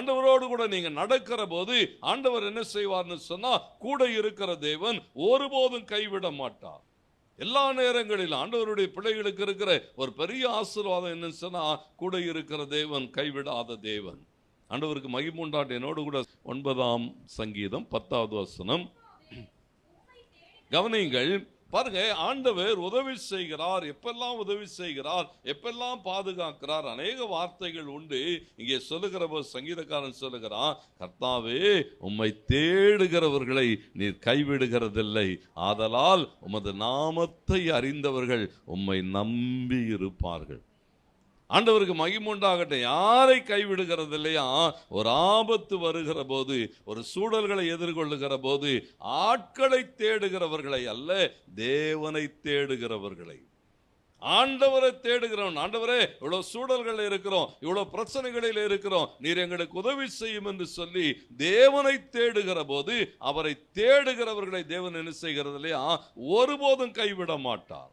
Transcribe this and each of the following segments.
ஆண்டவரோடு கூட நீங்க நடக்கிற போது ஆண்டவர் என்ன செய்வார்னு சொன்னா கூட இருக்கிற தேவன் ஒருபோதும் கைவிட மாட்டார். எல்லா நேரங்களிலும் ஆண்டவருடைய பிள்ளைகளுக்கு இருக்கிற ஒரு பெரிய ஆசீர்வாதம் என்னன்னு சொன்னா கூட இருக்கிற தேவன் கைவிடாத தேவன். ஆண்டவருக்கு மகிமுண்டாட்டு என்னோடு கூட ஒன்பதாம் சங்கீதம் பத்தாவது வசனம். கவனிங்கள் பாருங்க ஆண்டவர் உதவி செய்கிறார் எப்பெல்லாம் உதவி செய்கிறார் எப்பெல்லாம் பாதுகாக்கிறார் அநேக வார்த்தைகள் உண்டு. இங்கே சொல்லுகிற சங்கீதக்காரன் சொல்லுகிறான் கர்த்தாவே உம்மை தேடுகிறவர்களை நீர் கைவிடுகிறதில்லை. ஆதலால் உமது நாமத்தை அறிந்தவர்கள் உம்மை நம்பி இருப்பார்கள். ஆண்டவருக்கு மகிமுண்டாகட்டும் யாரை கைவிடுகிறது இல்லையா ஒரு ஆபத்து வருகிற போது ஒரு சூழல்களை எதிர்கொள்ளுகிற போது ஆட்களை தேடுகிறவர்களை அல்ல தேவனை தேடுகிறவர்களை. ஆண்டவரை தேடுகிறவன். ஆண்டவரே இவ்வளோ சூழல்களில் இருக்கிறோம் இவ்வளவு பிரச்சனைகளில் இருக்கிறோம் நீர் எங்களுக்கு உதவி செய்யும் என்று சொல்லி தேவனை தேடுகிற போது அவரை தேடுகிறவர்களை தேவன் என்ன செய்கிறது இல்லையா ஒருபோதும் கைவிட மாட்டார்.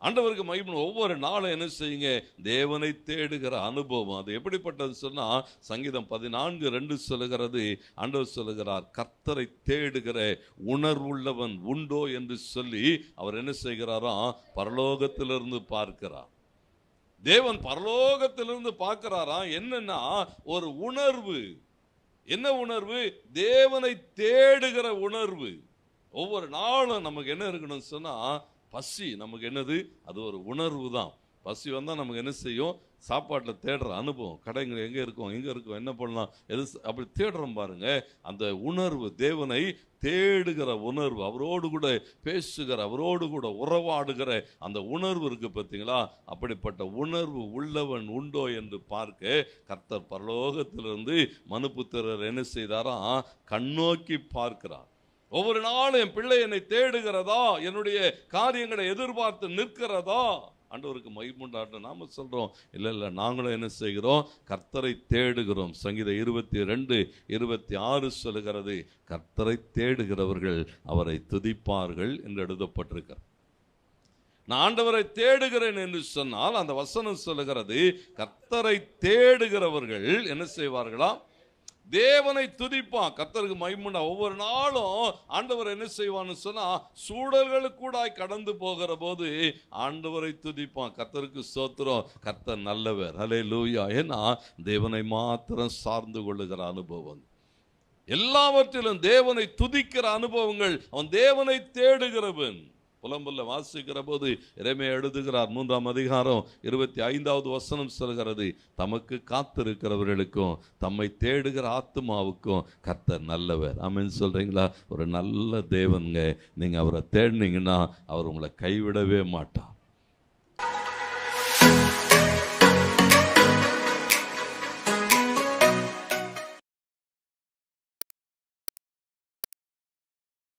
ஆண்டவருக்கு மகிமன் ஒவ்வொரு நாளும் என்ன செய்யுங்க? தேவனை தேடுகிற அனுபவம். அது எப்படிப்பட்டது சொன்னால் சங்கீதம் பதினான்கு ரெண்டு சொல்லுகிறது ஆண்டவர் சொல்லுகிறார் கர்த்தரை தேடுகிற உணர்வுள்ளவன் உண்டோ? என்று சொல்லி அவர் என்ன செய்கிறாராம் பரலோகத்திலிருந்து பார்க்கிறார். தேவன் பரலோகத்திலிருந்து பார்க்கிறாராம் என்னன்னா ஒரு உணர்வு. என்ன உணர்வு? தேவனை தேடுகிற உணர்வு. ஒவ்வொரு நாளும் நமக்கு என்ன இருக்கணும்னு சொன்னால் பசி நமக்கு என்னது? அது ஒரு உணர்வு தான் பசி வந்தால் நமக்கு என்ன செய்யும்? சாப்பாட்டில் தேடுற அனுபவம் கடைங்க எங்கே இருக்கும் எங்கே இருக்கும் என்ன பண்ணலாம் எது அப்படி தேடுறோம் பாருங்க. அந்த உணர்வு தேவனை தேடுகிற உணர்வு அவரோடு கூட பேசுகிற அவரோடு கூட உறவாடுகிற அந்த உணர்வு இருக்குது பார்த்தீங்களா? அப்படிப்பட்ட உணர்வு உள்ளவன் உண்டோ என்று பார்க்க கர்த்தர் பரலோகத்திலிருந்து மனுப்புத்திரர் என்ன செய்தாராம் கண்ணோக்கி பார்க்கிறார். ஒவ்வொரு நாளும் என் பிள்ளை என்னை தேடுகிறதா? என்னுடைய காரியங்களை எதிர்பார்த்து நிற்கிறதா? ஆண்டவருக்கு மகிமுண்டாட்டம் நாம சொல்கிறோம் இல்லை இல்லை நாங்களும் என்ன செய்கிறோம்? கர்த்தரை தேடுகிறோம். சங்கீத இருபத்தி ரெண்டு இருபத்தி ஆறு சொல்லுகிறது கர்த்தரை தேடுகிறவர்கள் அவரை துதிப்பார்கள் என்று எழுதப்பட்டிருக்கிறார் நான் ஆண்டவரை தேடுகிறேன் என்று சொன்னால் அந்த வசனம் சொல்லுகிறது கர்த்தரை தேடுகிறவர்கள் என்ன செய்வார்களாம்? தேவனை துதிப்பான். கத்தருக்கு மைமுண்டா ஒவ்வொரு நாளும் ஆண்டவர் என்ன செய்வான்னு சொன்னா சூழல்களுக்கூடாய் கடந்து போகிற போது ஆண்டவரை துதிப்பான். கத்தருக்கு சோத்திரம் கத்தர் நல்லவர். அலே லூயா ஏன்னா தேவனை மாத்திரம் சார்ந்து கொள்ளுகிற அனுபவம். எல்லாவற்றிலும் தேவனை துதிக்கிற அனுபவங்கள் அவன் தேவனை தேடுகிறவன். புலம்புல வாசிக்கிற போது இறைமையை எழுதுகிறார் மூன்றாம் அதிகாரம் இருபத்தி ஐந்தாவது வசனம் சொல்கிறது தமக்கு காத்திருக்கிறவர்களுக்கும் தம்மை தேடுகிற ஆத்மாவுக்கும் கர்த்தர் நல்லவர். ஆமென் சொல்கிறீங்களா ஒரு நல்ல தேவனுங்க. நீங்கள் அவரை தேடினீங்கன்னா அவர் உங்களை கைவிடவே மாட்டார்.